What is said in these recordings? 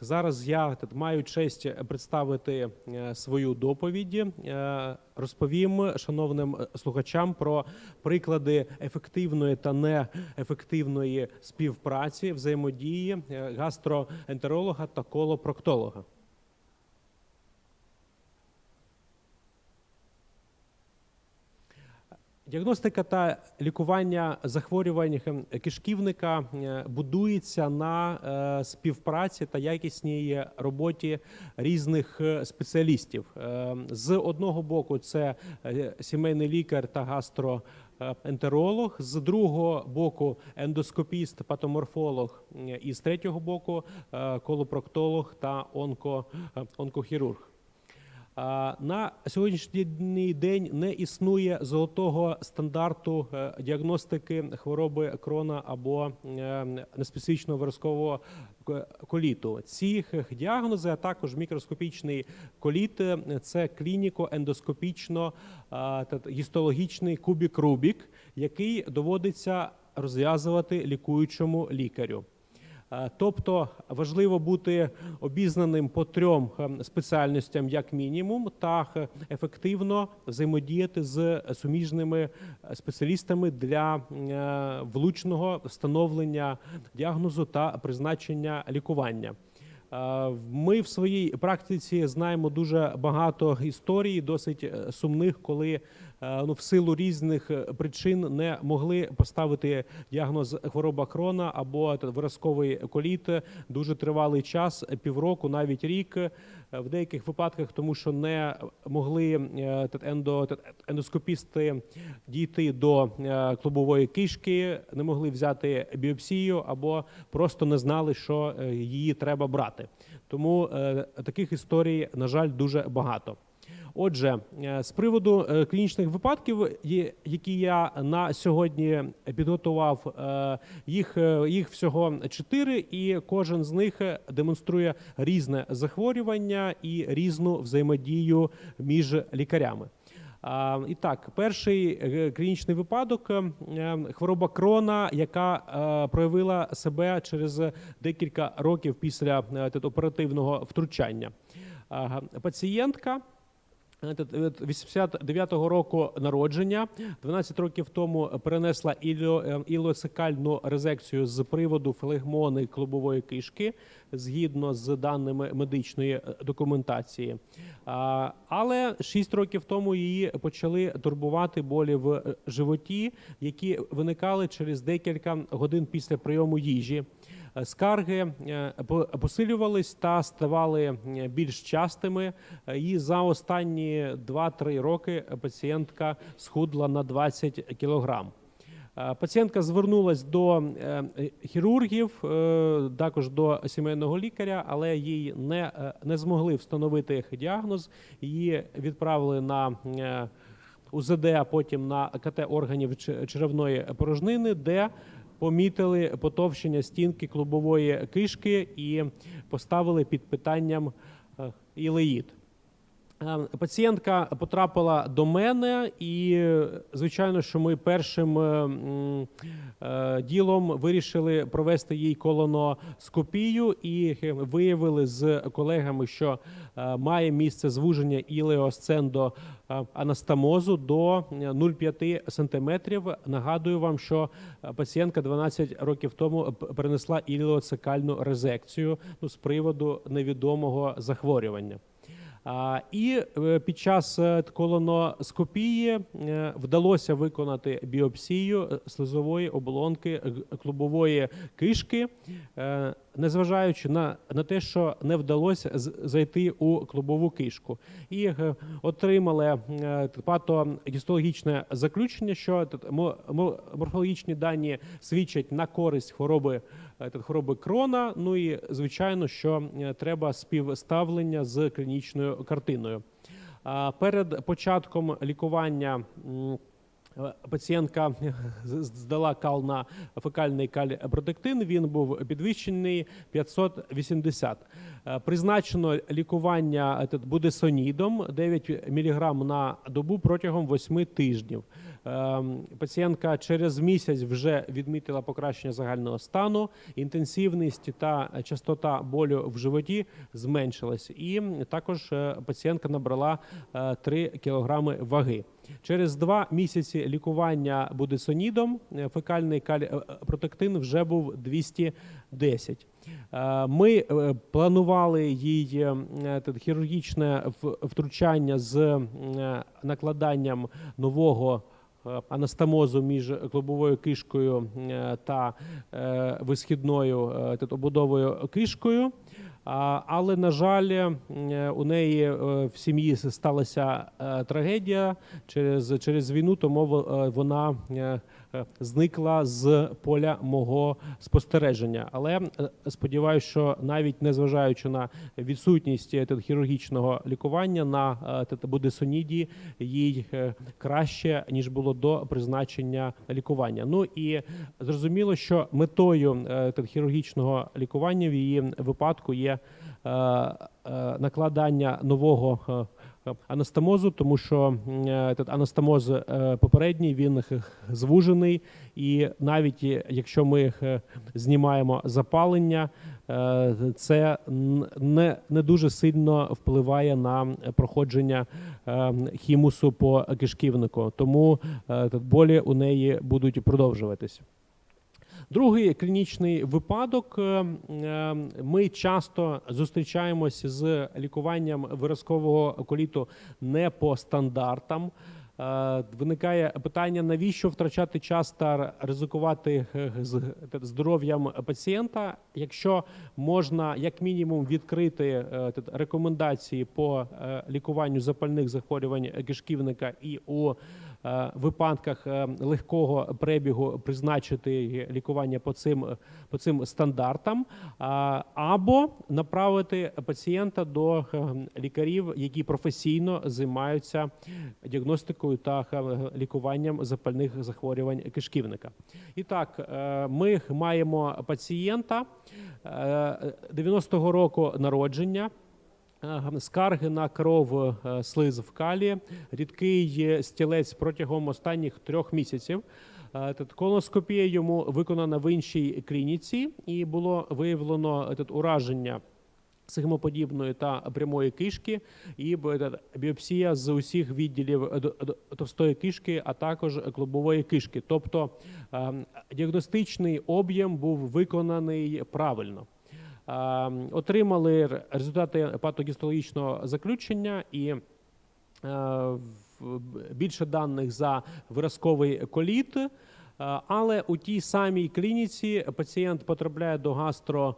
Зараз я маю честь представити е, свою доповідь. Е, Розповім шановним е, слухачам про приклади ефективної та неефективної співпраці взаємодії е, гастроентеролога та колопроктолога. Діагностика та лікування захворювань кишківника е, будується на е, співпраці та якісній роботі різних е, спеціалістів. З одного боку, це сімейний лікар та гастроентеролог, з другого боку ендоскопіст, патоморфолог, і з третього боку колопроктолог та онко, онкохірург. На сьогоднішній день не існує золотого стандарту е, діагностики хвороби крона або е, неспецифічного виразкового коліту. Ці діагнози, а також мікроскопічний коліт е, це клініко-ендоскопічно гістологічний кубік Рубік, який доводиться розв'язувати лікуючому лікарю. Е, Тобто важливо бути обізнаним по трьом е, спеціальностям, як мінімум, та е, ефективно взаємодіяти з суміжними спеціалістами для влучного встановлення діагнозу та призначення лікування. Ми в своїй практиці знаємо дуже багато історій, досить сумних, коли ну, в силу різних е, причин не могли поставити діагноз хвороба крона або виразковий коліт дуже тривалий час, півроку, навіть рік. е, В деяких випадках, тому що не могли е, ендоскопісти дійти до е, клубової кишки, не могли взяти біопсію або просто не знали, що е, її треба брати. Тому е, таких історій, на жаль, дуже багато. Отже, е, з приводу е, клінічних випадків, які я на сьогодні підготував, е, їх, їх всього чотири, і кожен з них демонструє різне захворювання і різну взаємодію між лікарями. І так, перший клінічний випадок хвороба крона, яка проявила себе через декілька років після оперативного втручання. Пацієнтка. Е, тет- е, 89-го року народження, 12 років тому перенесла іліо, е, резекцію з приводу флегмони клубової кишки згідно з даними медичної е, документації. Але 6 років тому її почали турбувати болі в е, животі, які виникали через декілька годин після прийому їжі. Скарги е, по- посилювались та ставали е, більш частими. І за останні 2-3 роки пацієнтка схудла на 20 кілограм. Е, Пацієнтка звернулась до хірургів, також до сімейного лікаря, але їй не, не змогли встановити діагноз. Її відправили на УЗД, а потім на КТ органів черевної порожнини, де помітили потовщення стінки клубової кишки і поставили під питанням е, ілеїд. Е, Пацієнтка потрапила до мене, і звичайно, що ми першим е, е, ділом вирішили провести їй колоноскопію і виявили з колегами, що має місце звуження ілеосцендо анастомозу до е, 0,5 сантиметрів. Нагадую вам, що пацієнтка 12 років тому перенесла ілеоцикальну резекцію ну, з приводу невідомого захворювання. І е, під час е, колоноскопії е, вдалося виконати біопсію слизової оболонки клубової кишки, незважаючи на, на те, що не вдалося зайти у клубову кишку, і е, отримали е, патогістологічне заключення, що морфологічні дані свідчать на користь хвороби е, хвороби крона. Ну і звичайно, що е, треба співставлення з клінічною картиною. Перед початком лікування. Е, Пацієнтка здала кал на фекальний кальпротектин. Він був підвищений 580. Е, Призначено лікування е, будесонідом 9 мг на добу протягом 8 тижнів. Пацієнтка через місяць вже відмітила покращення загального стану, інтенсивність та частота болю в животі зменшилась, і також пацієнтка набрала е, 3 кілограми ваги. Через два місяці лікування будесонідом е, фекальний каліпротектин вже був 210. Е, Ми е, планували їй е, е, хірургічне втручання з е, накладанням нового е, анастомозу між клубовою кишкою е, та е, висхідною е, кишкою. Але, на жаль, е, у неї е, в сім'ї сталася е, трагедія. Через, через війну, тому вона зникла з поля мого спостереження. Але е, сподіваюся, що навіть незважаючи на відсутність е, хірургічного лікування на е, їй е, краще ніж було до призначення лікування. Ну і зрозуміло, що метою е, хірургічного лікування в її випадку є е, е, накладання нового. е, Анастомозу, тому що е, анастомоз е, попередній він звужений, і навіть е, якщо ми е, знімаємо запалення, е, це не, не дуже сильно впливає на проходження е, хімусу по кишківнику, тому е, болі у неї будуть продовжуватись. Другий клінічний випадок. е, е, Ми часто зустрічаємося з лікуванням виразкового коліту не по стандартам. Е, Виникає питання, навіщо втрачати час та ризикувати здоров'ям пацієнта, якщо можна як мінімум відкрити рекомендації по лікуванню запальних захворювань кишківника і у випадках е, легкого перебігу призначити лікування по цим, по цим стандартам, або направити пацієнта до е, лікарів, які професійно займаються діагностикою та е, лікуванням запальних захворювань кишківника. І так, е, ми маємо пацієнта е, 90-го року народження. Е, Скарги на кров е, слиз в калі, рідкий стілець протягом останніх трьох місяців. Е, тут Колоноскопія йому виконана в іншій клініці, і було виявлено ураження сигмоподібної та прямої кишки, і біопсія з усіх відділів товстої кишки, а також клубової кишки. Тобто е, діагностичний об'єм був виконаний правильно. Е, Отримали результати патогістологічного заключення і е, більше даних за виразковий коліт. Е, Але у тій самій клініці пацієнт потрапляє до гастро.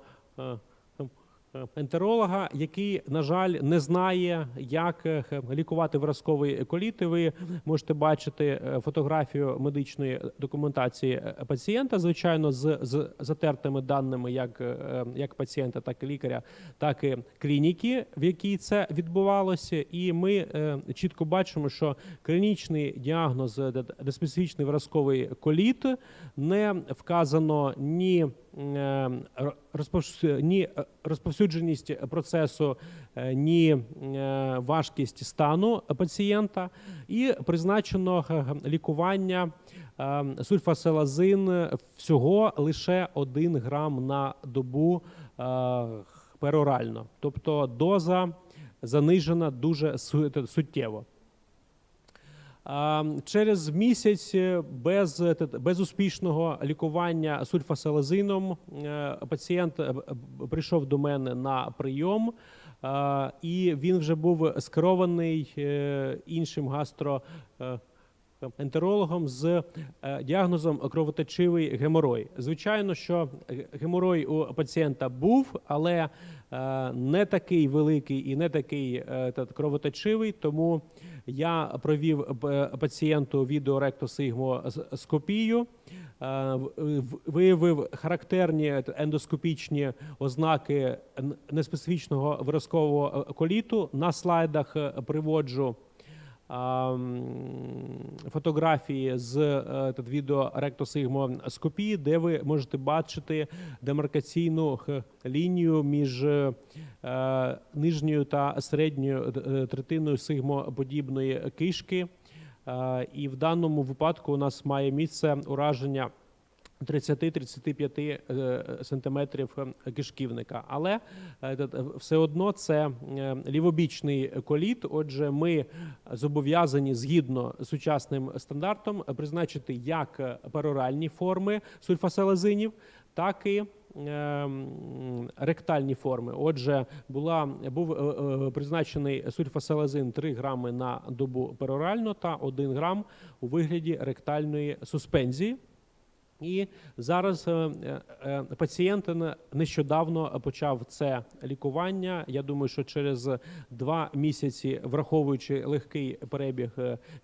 Ентеролога, який, на жаль, не знає, як е, лікувати виразковий коліт. І Ви можете бачити е, фотографію медичної документації е, пацієнта, звичайно, з, з затертими даними як, е, як пацієнта, так і лікаря, так і клініки, в якій це відбувалося. І ми чітко бачимо, що клінічний діагноз д- неспецифічний виразковий коліт не вказано ні ні е, розповсюдженість процесу, е, ні е, важкість стану пацієнта, і призначено е, лікування е, сульфаселазин всього лише 1 грам на добу е, перорально, тобто доза занижена дуже су- суттєво. Через місяць е, без, е, безуспішного лікування сульфаселазином е, пацієнт прийшов до мене на прийом, і він вже був скерований іншим гастро. е, з діагнозом кровоточивий геморой. Звичайно, що геморой у пацієнта був, але не такий великий і не такий е, кровоточивий, тому я провів е, пацієнту відеоректосигмоскопію, е, виявив характерні ендоскопічні ознаки неспецифічного виразкового е, коліту. На слайдах е, приводжу фотографії з е, тут відео ректосигмоскопії, де ви можете бачити демаркаційну лінію між е, нижньою та середньою е, третиною сигмоподібної кишки. І в даному випадку у нас має місце ураження 30-35 е, сантиметрів е, кишківника. Але е, все одно це лівобічний коліт. Отже, ми зобов'язані згідно сучасним стандартом призначити як пероральні форми сульфаселезинів, так і е, ректальні форми. Отже, була був призначений сульфаселезин 3 грами на добу перорально та 1 грам у вигляді ректальної суспензії. І зараз е, е, е, пацієнт нещодавно почав це лікування. Я думаю, що через два місяці, враховуючи легкий перебіг,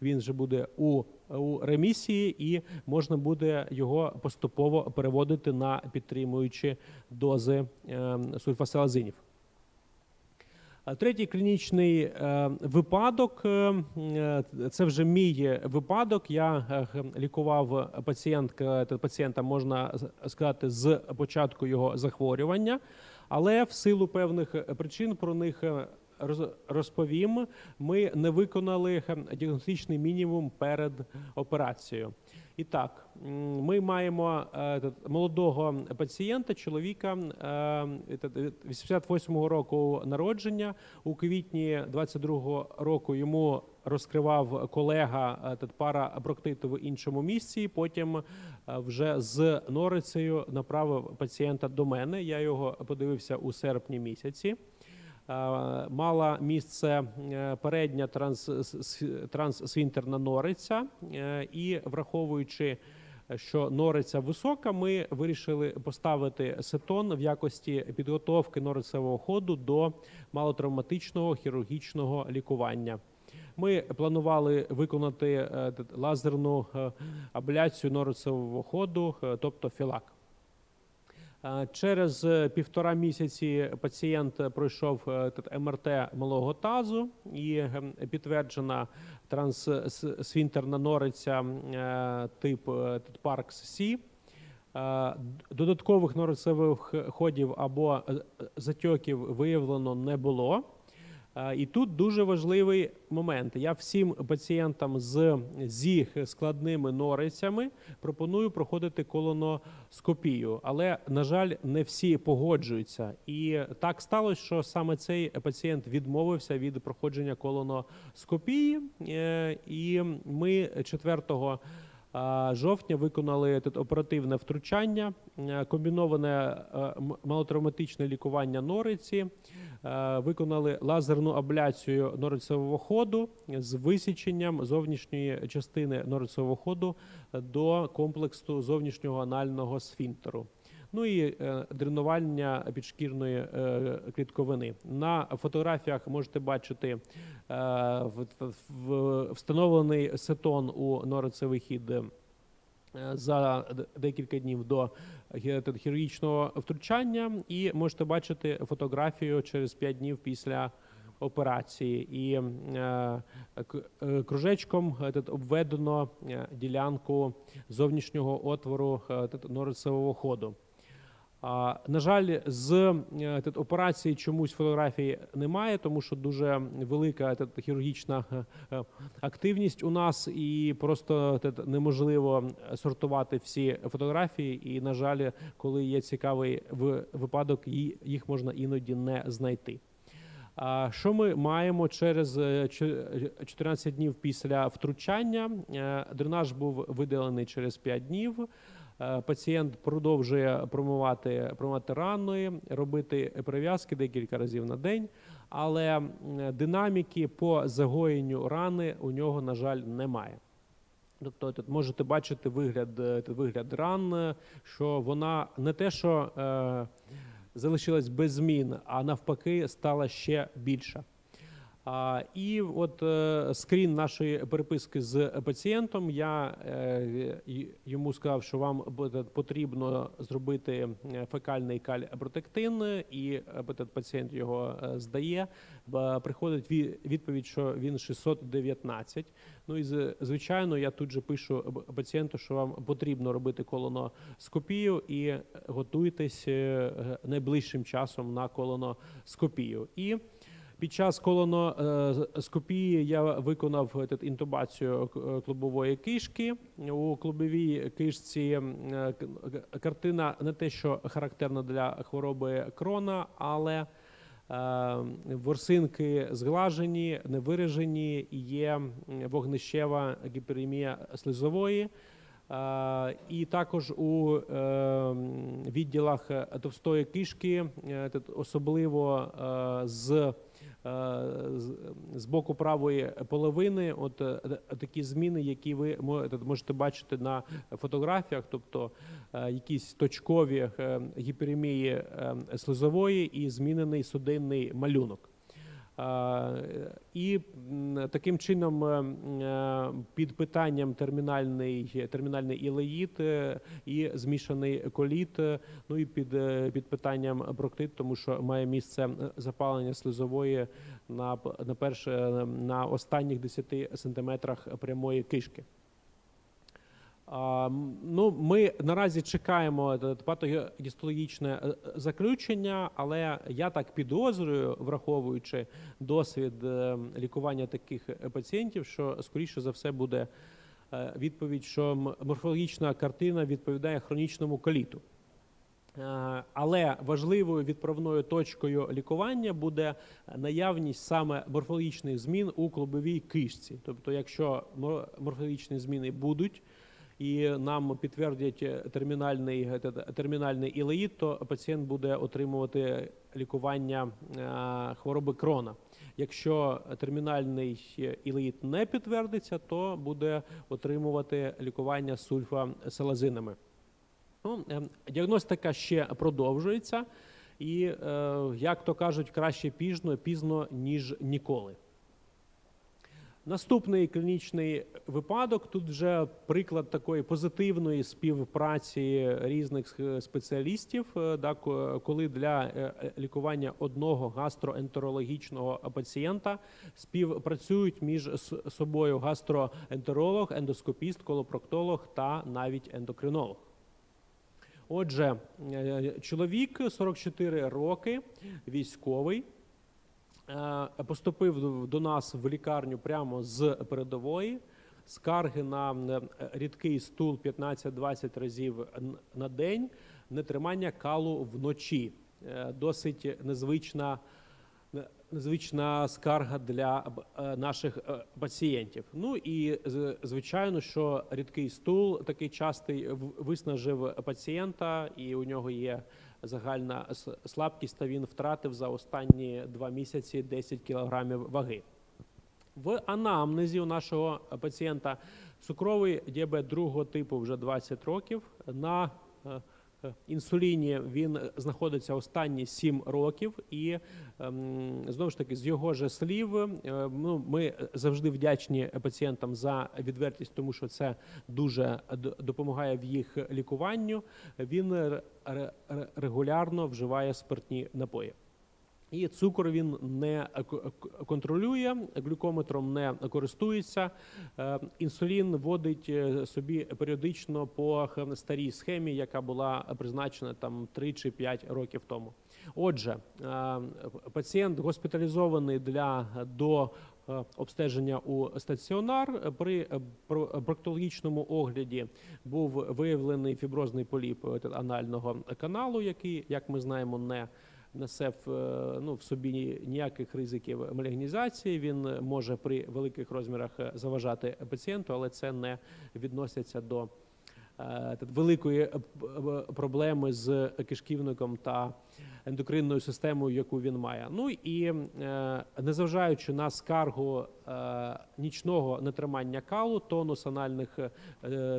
він вже буде у, у ремісії, і можна буде його поступово переводити на підтримуючі дози сульфаселазинів. А Третій клінічний е, випадок е, е, це вже мій випадок. Я лікував пацієнтка пацієнта, можна сказати, з початку його захворювання, але в силу певних причин про них розповім. Ми не виконали діагностичний мінімум перед операцією. І так, ми маємо е, молодого пацієнта, чоловіка е, тет- 88-го року народження. У квітні 22-го року йому розкривав колега е, тет- парапроктит в іншому місці. Потім е, вже з норицею направив пацієнта до мене. Я його подивився у серпні місяці. Мала місце е, передня транс, транссвінтерна нориця, е, і враховуючи, що нориця висока, ми вирішили поставити сетон в якості підготовки норицевого ходу до малотравматичного хірургічного лікування. Ми планували виконати е, лазерну абляцію норицевого ходу, тобто філак. Е, Через е, півтора місяці пацієнт пройшов е, МРТ малого тазу і е, підтверджена транссвінтерна нориця тип Паркс Сі. Додаткових норицевих ходів або затьоків виявлено не було. Е, І тут дуже важливий момент. Я всім пацієнтам з зі складними норицями пропоную проходити колоноскопію, але на жаль, не всі погоджуються. І так сталося, що саме цей пацієнт відмовився від проходження колоноскопії, Е, і ми 4 а, жовтня виконали тут оперативне втручання, е, комбіноване е, малотравматичне лікування нориці, е, виконали лазерну абляцію норицевого ходу з висіченням зовнішньої частини норицевого ходу до комплексу зовнішнього анального сфінктеру. Ну і е, дренування підшкірної е, клітковини. На фотографіях можете бачити е, в, встановлений сетон у норицевий хід е, за декілька днів до гі- хірургічного втручання, і можете бачити фотографію через 5 днів після операції. І е, кружечком обведено ділянку зовнішнього отвору е, норицевого ходу. На жаль, з е, операції чомусь фотографій немає, тому що дуже велика хірургічна е, е, активність у нас, і просто неможливо сортувати всі фотографії. І, на жаль, коли є цікавий випадок, їх можна іноді не знайти. Що ми маємо через е, 14 днів після втручання? Дренаж був видалений через 5 днів. Е, Пацієнт продовжує промивати, промивати рани, робити прив'язки декілька разів на день, але динаміки по загоєнню рани у нього, на жаль, немає. Тобто тут можете бачити вигляд, е, вигляд ран, е, що вона не те, що е, залишилась без змін, а навпаки стала ще більша. І от е, скрін нашої переписки з пацієнтом. Я е, йому сказав, що вам буде потрібно зробити е, фекальний кальпротектин, і пацієнт його здає. Приходить відповідь, що він 619. Ну і звичайно, я тут же пишу пацієнту, що вам потрібно робити колоноскопію і готуйтесь найближчим часом на колоноскопію. І Під час колоноскопії я виконав інтубацію е, клубової кишки. У клубовій кишці е, картина не те, що характерна для хвороби крона, але е, ворсинки зглажені, невиражені, і є вогнищева гіперемія слизової. Е, І також у е, відділах е, товстої кишки, е, особливо е, з, е, з, з боку правої половини, от е, такі зміни, які ви можете бачити на фотографіях, тобто е, якісь точкові е, гіперемії е, слизової і змінений судинний малюнок. І таким чином е, е, під питанням термінальний, термінальний ілеїд е, і змішаний коліт, ну і під, під питанням броктит, тому що має місце запалення слизової на, на, перше, на останніх 10 сантиметрах прямої кишки. Ну, ми наразі чекаємо е, патогістологічне е, заключення, але я так підозрюю, враховуючи досвід е, лікування таких е, пацієнтів, що скоріше за все буде е, відповідь, що морфологічна картина відповідає хронічному коліту. Е, Але важливою відправною точкою лікування буде наявність саме морфологічних змін у клубовій кишці. Тобто, якщо мор- морфологічні зміни будуть, і нам підтвердять е, термінальний, е, термінальний ілеїд, то пацієнт буде отримувати лікування е, хвороби крона. Якщо термінальний е, ілеїд не підтвердиться, то буде отримувати лікування сульфасалазинами. Ну, ем, діагностика ще продовжується, і, е, як то кажуть, краще пізно, пізно, ніж ніколи. Наступний клінічний випадок тут вже приклад такої позитивної співпраці різних спеціалістів, е, да, коли для е, е, лікування одного гастроентерологічного пацієнта співпрацюють між собою гастроентеролог, ендоскопіст, колопроктолог та навіть ендокринолог. Отже, чоловік 44 роки, військовий, поступив до- нас в лікарню прямо з передової. Скарги на е, рідкий стул 15-20 разів на день, нетримання калу вночі. Е, Досить незвична незвична скарга для е, наших е, пацієнтів. Ну і звичайно, що рідкий стул такий частий виснажив пацієнта, і у нього є загальна слабкість. Та він втратив за останні два місяці 10 кілограмів ваги. В анамнезі у нашого пацієнта цукровий діабет другого типу вже 20 років. На е, інсуліні він знаходиться останні 7 років, і ем, знову ж таки, з його же слів, е, ну, ми завжди вдячні пацієнтам за відвертість, тому що це дуже допомагає в їх лікуванню. Він ре- ре- ре- регулярно вживає спиртні напої. І цукор він не контролює, глюкометром не користується. Е, Інсулін вводить е, собі періодично по старій схемі, яка була призначена там 3 чи 5 років тому. Отже, е, пацієнт госпіталізований для до обстеження у стаціонар. При проктологічному огляді був виявлений фіброзний поліп анального каналу, який, як ми знаємо, не несе в, е, ну, в собі ніяких ризиків малігнізації. Він може при великих розмірах е, заважати пацієнту, але це не відноситься до е, великої проблеми з кишківником та ендокринною системою, яку він має. Ну і незважаючи на скаргу нічного нетримання калу, тонус анальних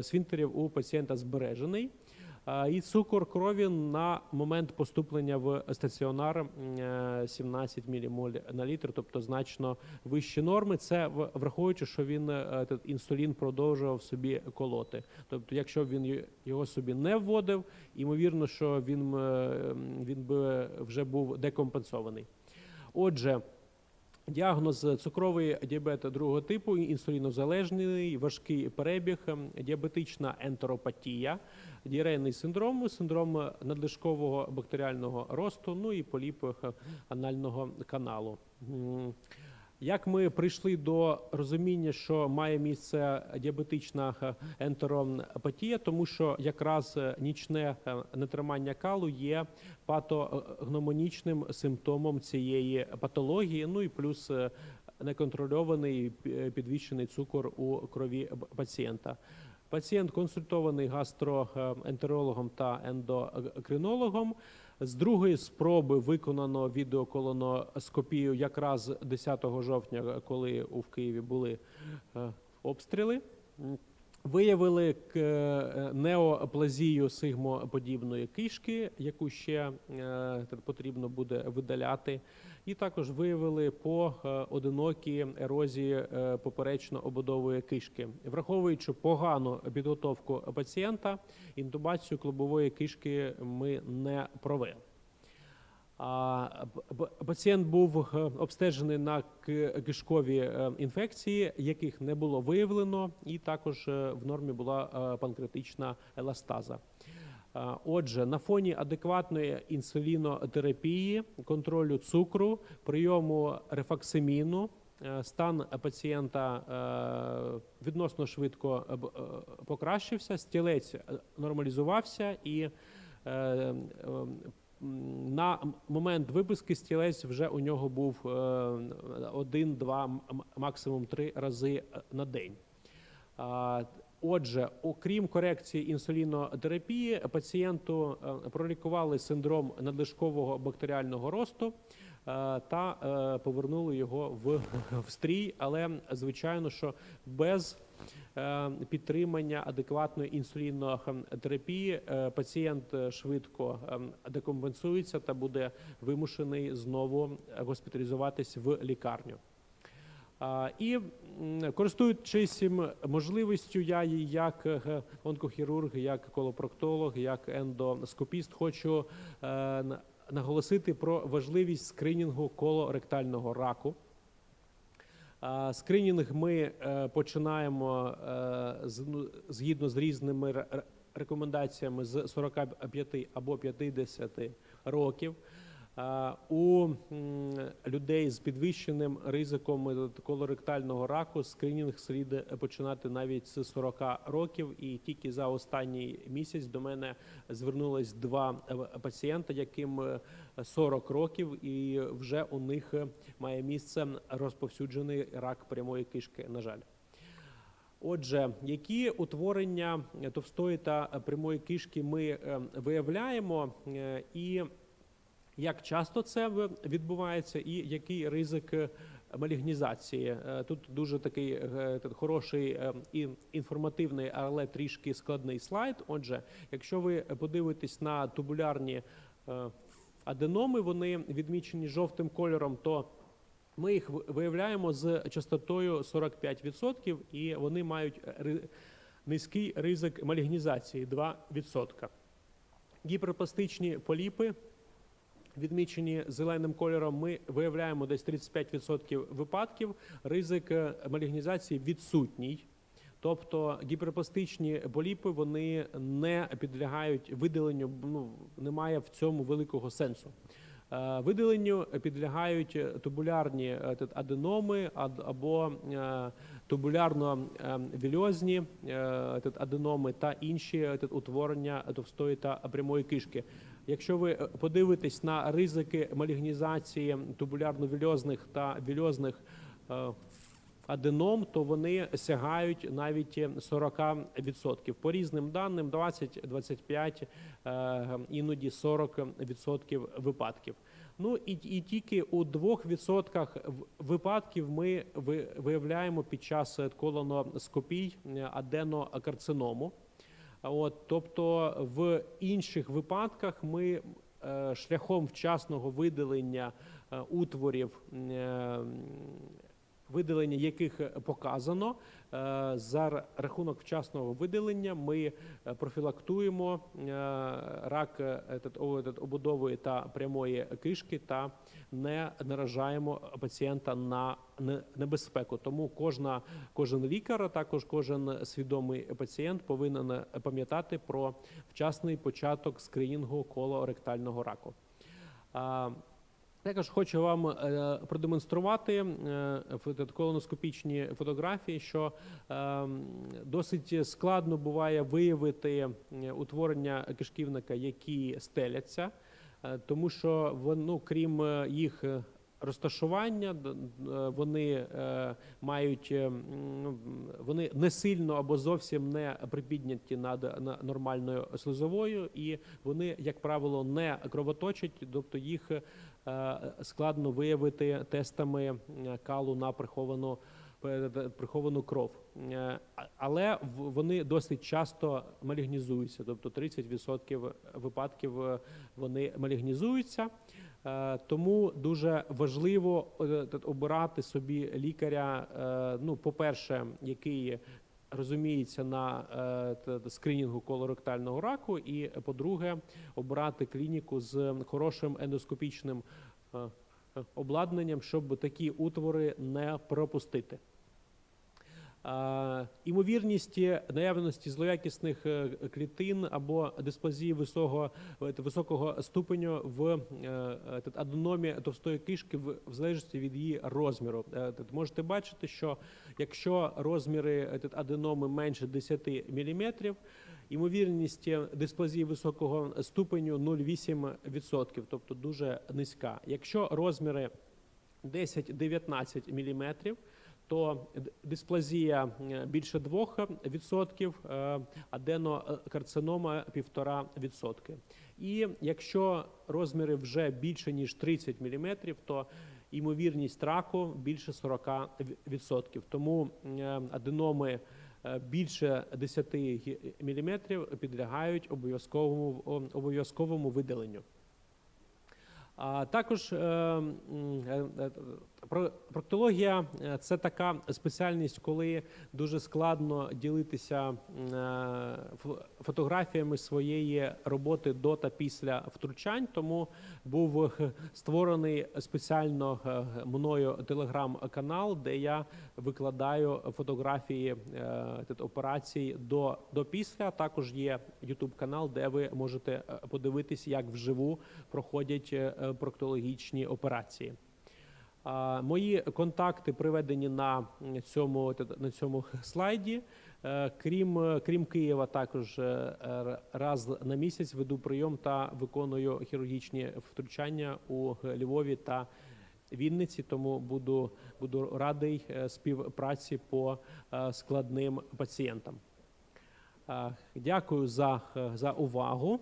сфінктерів у пацієнта збережений. І цукор крові на момент поступлення в стаціонар е, 17 мілімоль на літр, тобто значно вищі норми. Це враховуючи, що він е, інсулін продовжував собі колоти. Тобто, якщо б він його собі не вводив, ймовірно, що він, е, він би вже був декомпенсований. Отже. Діагноз цукровий діабет другого типу, інсулінозалежний, важкий перебіг, ем, діабетична ентеропатія, діарейний синдром, синдром надлишкового бактеріального росту, ну і поліп е, анального каналу. Як ми прийшли до розуміння, що має місце діабетична е, ентеропатія, тому що якраз е, нічне е, нетримання калу є патогномонічним симптомом цієї патології. Ну і плюс неконтрольований підвищений цукор у крові пацієнта. Пацієнт консультований гастроентерологом та ендокринологом. З другої спроби виконано відеоколоноскопію якраз 10 жовтня, коли у Києві були е, обстріли. Виявили е, неоплазію сигмоподібної кишки, яку ще е, потрібно буде видаляти, і також виявили по е, одинокі ерозії поперечно-ободової кишки. Враховуючи погану підготовку пацієнта, інтубацію клубової кишки ми не провели. Пацієнт був е, обстежений на кишкові е, інфекції, яких не було виявлено, і також е, в нормі була панкреатична еластаза. Отже, на фоні адекватної інсулінотерапії, контролю цукру, прийому рефаксиміну, стан пацієнта відносно швидко покращився, стілець нормалізувався і е, е, М, На момент виписки стілець вже у нього був е, один, два, максимум три рази е, на день. Отже, окрім корекції інсулінотерапії, пацієнту е, пролікували синдром надлишкового бактеріального росту та повернули його в, в стрій, але звичайно, що без підтримання адекватної інсулінотерапії е, пацієнт е, швидко е, декомпенсується та буде вимушений знову госпіталізуватись в лікарню. І користуючись можливістю, я як е, онкохірург, як колопроктолог, як ендоскопіст хочу е, наголосити про важливість скринінгу колоректального раку. Скринінг ми е, починаємо е, ну, згідно з різними ре- ре- рекомендаціями з 45 або 50 років. У людей з підвищеним ризиком е, колоректального раку скринінг слід починати навіть з 40 років. І тільки за останній місяць до мене звернулись два е, пацієнта, яким е, 40 років, і вже у них е, має місце розповсюджений рак прямої кишки. На жаль. Отже, які утворення товстої та прямої кишки ми е, виявляємо, е, і як часто це відбувається, і який ризик е, малігнізації? Е, Тут дуже такий е, хороший і інформативний, але трішки складний слайд. Отже, якщо ви подивитесь на тубулярні аденоми, вони відмічені жовтим кольором, то ми їх виявляємо з частотою 45%, і вони мають низький ризик малігнізації 2%. Гіперпластичні поліпи, відмічені зеленим кольором, ми виявляємо десь 35% випадків. Ризик е, малігнізації відсутній. Тобто гіперпластичні поліпи вони не підлягають видаленню, ну немає в цьому великого сенсу. Е, Видаленню підлягають тубулярні е, аденоми або тубулярно-вільозні аденоми та інші утворення товстої та прямої кишки. Якщо ви е, подивитесь на ризики малігнізації тубулярно-вільозних та вільозних е, аденом, то вони сягають навіть 40%. По різним даним 20-25, е, іноді 40% випадків. Ну і, і тільки у 2% в- випадків ми виявляємо під час колоноскопій е, аденокарциному. От, тобто в інших випадках ми е, шляхом вчасного видалення е, утворів е, видалення яких показано. За рахунок вчасного видалення ми профілактуємо рак обудової та прямої кишки та не наражаємо пацієнта на небезпеку. Тому кожна кожен лікар, а також кожен свідомий пацієнт повинен пам'ятати про вчасний початок скринінгу колоректального раку. Також хочу вам е, продемонструвати е, колоноскопічні фотографії, що е, досить складно буває виявити е, утворення кишківника, які стеляться, е, тому що вон- ну, крім е, їх е, розташування, е, вони е, мають е, ну, вони не сильно або зовсім не припідняті над нормальною слизовою, і вони, як правило, не кровоточать, тобто їх складно виявити тестами калу на приховану приховану кров. Але вони досить часто малігнізуються, тобто 30% випадків вони малігнізуються. Е, Тому дуже важливо е, обирати собі лікаря. е, Ну, по-перше, який розуміється на скринінгу колоректального раку, і по-друге, обирати клініку з хорошим ендоскопічним обладнанням, щоб такі утвори не пропустити. Імовірність наявності злоякісних е, клітин або дисплазії високого, е, високого ступеню в е, аденомі товстої кишки в залежності від її розміру. Можете бачити, що якщо розміри аденоми менше 10 мм, Ймовірність дисплазії високого ступеню 0,8%, тобто дуже низька. Якщо розміри 10-19 мм, то дисплазія е, більше 2%, е, аденокарцинома 1,5%. І якщо розміри вже більше ніж 30 мм, то ймовірність раку більше 40%. Тому е, аденоми е, більше 10 мм підлягають обов'язковому обов'язковому видаленню. А також е, е, е, проктологія е, це така спеціальність, коли дуже складно ділитися е, фо- фотографіями своєї роботи до та після втручань. Тому був е, створений спеціально мною телеграм-канал, де я викладаю фотографії операцій до, до після. Також є YouTube канал, де ви можете подивитись, як вживу проходять проктологічні операції. Мої контакти приведені на цьому, на цьому слайді. Е, Крім, крім Києва, також е, раз на місяць веду прийом та виконую хірургічні втручання у Львові та Вінниці, тому буду, буду радий е, співпраці по складним пацієнтам. Дякую за, за увагу.